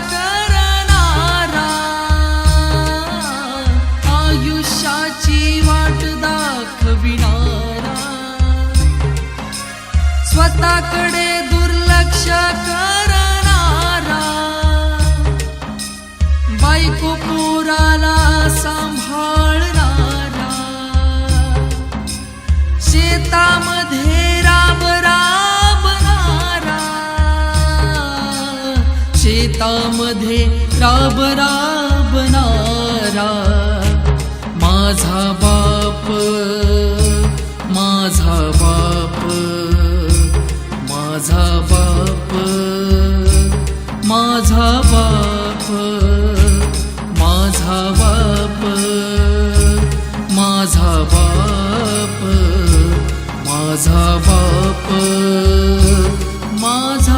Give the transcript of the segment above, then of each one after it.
करणारा. आयुष्याची वाट दाखविणारा. स्वतःकडे दुर्लक्ष करणारा. बायको पोराला सांभाळणारा. शेतामध्ये मध्ये राब राबणारा माझा बाप माझा बाप माझा बाप माझा बाप माझा बाप माझा बाप माझा बाप माझा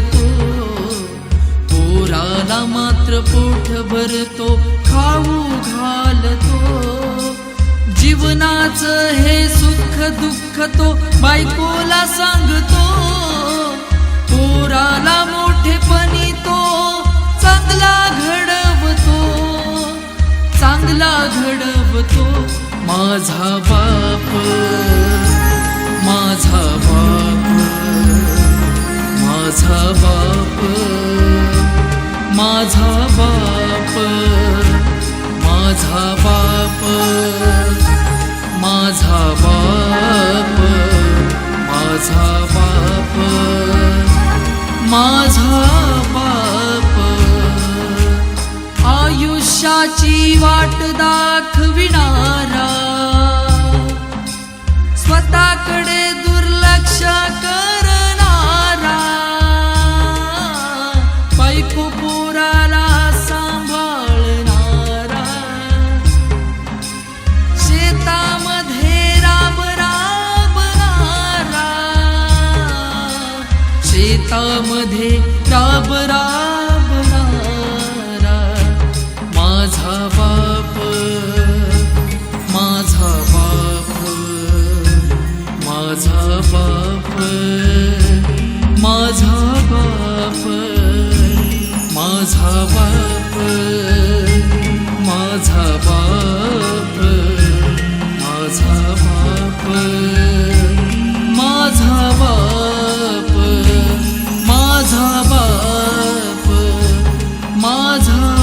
मात्र पोट भरतो खाऊ घालतो. जीवनाचं हे सुख दुःख तो बायकोला सांगतो. पोराला मोठेपणी तो चांगला घडवतो. चांगला घडवतो माझा बाप माझा बाप माझा बाप. माझा बाप माझा बाप माझा बाप माझा बाप माझा बाप. आयुष्याची वाट दाखविणारा शेतामध्ये राब राब रारा. माझा बाप माझा बाप माझा बाप माझा बाप माझा बाप माझा बाप माझा बाप. God's love.